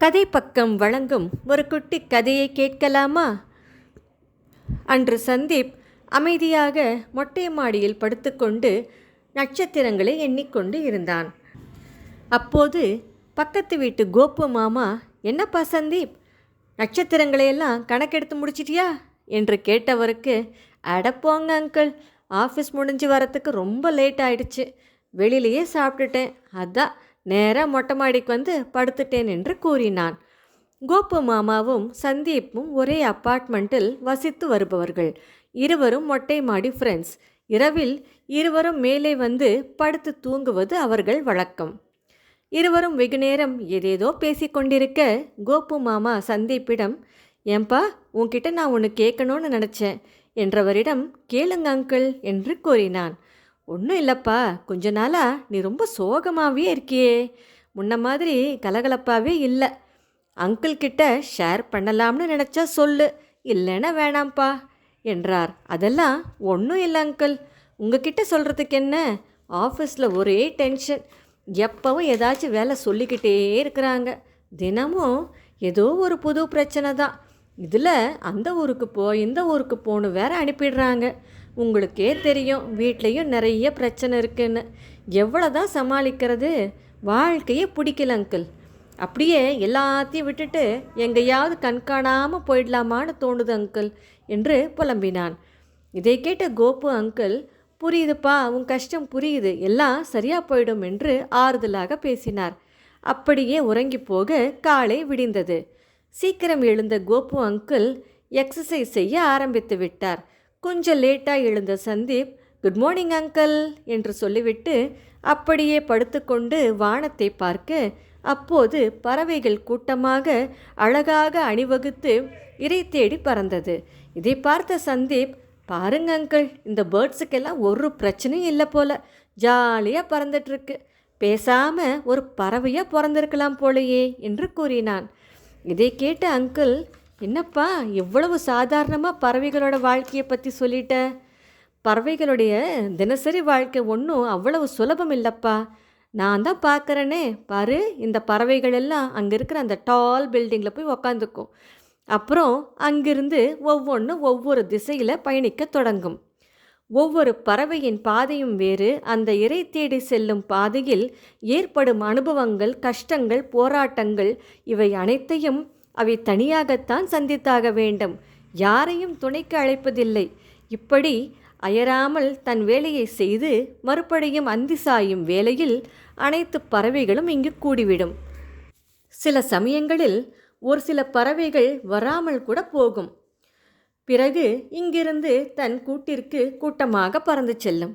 கதை பக்கம் வழங்கும் ஒரு குட்டி கதையை கேட்கலாமா? அன்று சந்தீப் அமைதியாக மொட்டை மாடியில் படுத்துக்கொண்டு நட்சத்திரங்களை எண்ணிக்கொண்டு இருந்தான். அப்போது பக்கத்து வீட்டு கோப்பு மாமா என்னப்பா சந்தீப் நட்சத்திரங்களையெல்லாம் கணக்கெடுத்து முடிச்சிட்டியா? என்று கேட்டவருக்கு அடப்போங்க அங்கிள் ஆஃபீஸ் முடிஞ்சு வரத்துக்கு ரொம்ப லேட் ஆயிடுச்சு. வெளியிலேயே சாப்பிட்டுட்டேன். அதான் நேராக மொட்டை மாடிக்கு வந்து படுத்துட்டேன் என்று கூறினான். கோப்பு மாமாவும் சந்தீப்பும் ஒரே அப்பார்ட்மெண்ட்டில் வசித்து வருபவர்கள். இருவரும் மொட்டை மாடி ஃப்ரெண்ட்ஸ் இரவில் இருவரும் மேலே வந்து படுத்து தூங்குவது அவர்கள் வழக்கம். இருவரும் வெகு நேரம் ஏதேதோ பேசிக்கொண்டிருக்க கோப்பு மாமா சந்தீப்பிடம் ஏன்பா உன்கிட்ட நான் ஒன்று கேட்கணும்னு நினச்சேன் என்றவரிடம் கேளுங்க அங்கிள் என்று கூறினான். ஒன்றும் இல்லைப்பா. கொஞ்ச நாளாக நீ ரொம்ப சோகமாகவே இருக்கியே. முன்ன மாதிரி கலகலப்பாகவே இல்லை. அங்கிள் கிட்ட ஷேர் பண்ணலாம்னு நினச்சா சொல்லு. இல்லைன்னா வேணாம்ப்பா என்றார். அதெல்லாம் ஒன்றும் இல்லை அங்கிள். உங்ககிட்ட சொல்கிறதுக்கு என்ன? ஆஃபீஸில் ஒரே டென்ஷன். எப்போவும் ஏதாச்சும் வேலை சொல்லிக்கிட்டே இருக்கிறாங்க. தினமும் ஏதோ ஒரு புது பிரச்சனை தான். இதில் அந்த ஊருக்கு போ இந்த ஊருக்கு போன்னு வேற அனுப்பிடுறாங்க. உங்களுக்கே தெரியும் வீட்லேயும் நிறைய பிரச்சனை இருக்குன்னு. எவ்வளோ தான் சமாளிக்கிறது? வாழ்க்கையே பிடிக்கல அங்கிள். அப்படியே எல்லாத்தையும் விட்டுட்டு எங்கேயாவது கண்காணாமல் போயிடலாமான்னு தோணுது அங்கிள் என்று புலம்பினான். இதை கேட்ட கோபு அங்கிள் புரியுதுப்பா உன் கஷ்டம் புரியுது எல்லாம் சரியாக போயிடும் என்று ஆறுதலாக பேசினார். அப்படியே உறங்கி போக காலை விடிந்தது. சீக்கிரம் எழுந்த கோபு அங்கிள் எக்ஸசைஸ் செய்ய ஆரம்பித்து விட்டார். கொஞ்சம் லேட்டாக எழுந்த சந்தீப் குட் மார்னிங் அங்கிள் என்று சொல்லிவிட்டு அப்படியே படுத்துக்கொண்டு வானத்தை பார்க்க அப்போது பறவைகள் கூட்டமாக அழகாக அணிவகுத்து இறை தேடி பறந்தது. இதை பார்த்த சந்தீப் பாருங்க அங்கிள் இந்த பேர்ட்ஸுக்கெல்லாம் ஒரு பிரச்சனையும் இல்லை போல. ஜாலியாக பறந்துட்டுருக்கு. பேசாமல் ஒரு பறவையாக பிறந்திருக்கலாம் போலையே என்று கூறினான். இதை கேட்ட அங்கிள் என்னப்பா எவ்வளவு சாதாரணமாக பறவைகளோட வாழ்க்கையை பற்றி சொல்லிட்ட? பறவைகளுடைய தினசரி வாழ்க்கை ஒன்றும் அவ்வளவு சுலபம் இல்லைப்பா. நான் தான் பார்க்குறேனே பாரு இந்த பறவைகள் எல்லாம் அங்கே இருக்கிற அந்த டால் பில்டிங்கில் போய் உக்காந்துக்கும். அப்புறம் அங்கிருந்து ஒவ்வொன்றும் ஒவ்வொரு திசையில் பயணிக்க தொடங்கும். ஒவ்வொரு பறவையின் பாதையும் வேறு. அந்த இறை தேடி செல்லும் பாதையில் ஏற்படும் அனுபவங்கள் கஷ்டங்கள் போராட்டங்கள் இவை அனைத்தையும் அவை தனியாகத்தான் சந்தித்தாக வேண்டும். யாரையும் துணைக்கு அழைப்பதில்லை. இப்படி அயராமல் தன் வேலையை செய்து மறுபடியும் அந்தி சாயும் வேளையில் அனைத்து பறவைகளும் இங்கு கூடிவிடும். சில சமயங்களில் ஒரு சில பறவைகள் வராமல் கூட போகும். பிறகு இங்கிருந்து தன் கூட்டிற்கு கூட்டமாக பறந்து செல்லும்.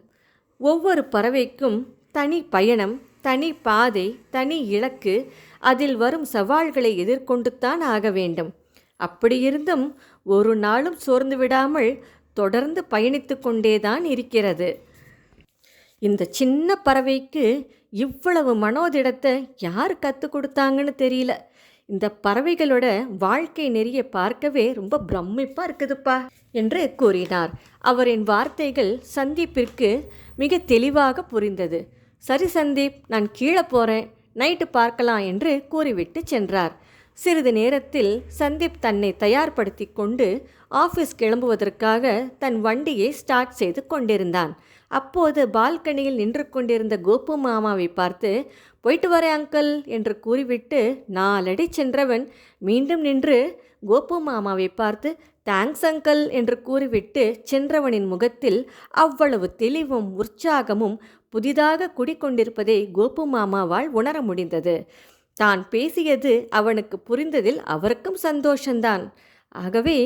ஒவ்வொரு பறவைக்கும் தனி பயணம் தனி பாதை தனி இலக்கு அதில் வரும் சவால்களை எதிர்கொண்டுத்தான் ஆக வேண்டும். அப்படியிருந்தும் ஒரு நாளும் சோர்ந்து விடாமல் தொடர்ந்து பயணித்து கொண்டேதான் இருக்கிறது. இந்த சின்ன பறவைக்கு இவ்வளவு மனோதிடத்தை யார் கற்றுக் கொடுத்தாங்கன்னு தெரியல. இந்த பறவைகளோட வாழ்க்கை நெறிய பார்க்கவே ரொம்ப பிரமிப்பாக இருக்குதுப்பா என்று கூறினார். அவரின் வார்த்தைகள் சந்திப்பிற்கு மிக தெளிவாக புரிந்தது. சரி சந்தீப் நான் கீழே போகிறேன் நைட்டு பார்க்கலாம் என்று கூறிவிட்டு சென்றார். சிறிது நேரத்தில் சந்தீப் தன்னை தயார்படுத்தி கொண்டு ஆஃபீஸ் கிளம்புவதற்காக தன் வண்டியை ஸ்டார்ட் செய்து கொண்டிருந்தான். அப்போது பால்கனியில் நின்று கொண்டிருந்த கோபு மாமாவை பார்த்து போயிட்டு வரேன் அங்கிள் என்று கூறிவிட்டு நாலடி சென்றவன் மீண்டும் நின்று கோபு மாமாவை பார்த்து தேங்க்ஸ் அங்கல் என்று கூறிவிட்டு சென்றவனின் முகத்தில் அவ்வளவு தெளிவும் உற்சாகமும் புதிதாக குடிக்கொண்டிருப்பதை கோபு மாமாவால் உணர முடிந்தது. தான் பேசியது அவனுக்கு புரிந்ததில் அவருக்கும் சந்தோஷந்தான். ஆகவே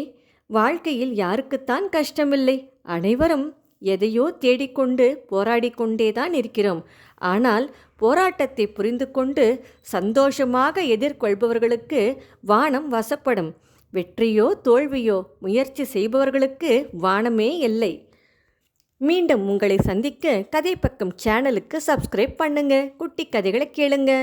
வாழ்க்கையில் யாருக்குத்தான் கஷ்டமில்லை. அனைவரும் எதையோ தேடிக்கொண்டு போராடி கொண்டேதான் இருக்கிறோம். ஆனால் போராட்டத்தை புரிந்து கொண்டு சந்தோஷமாக எதிர்கொள்பவர்களுக்கு வானம் வசப்படும். வெற்றியோ தோல்வியோ முயற்சி செய்பவர்களுக்கு வானமே இல்லை. மீண்டும் உங்களை சந்திக்க கதை பக்கம் சேனலுக்கு சப்ஸ்கிரைப் பண்ணுங்க. குட்டி கதைகளை கேளுங்க.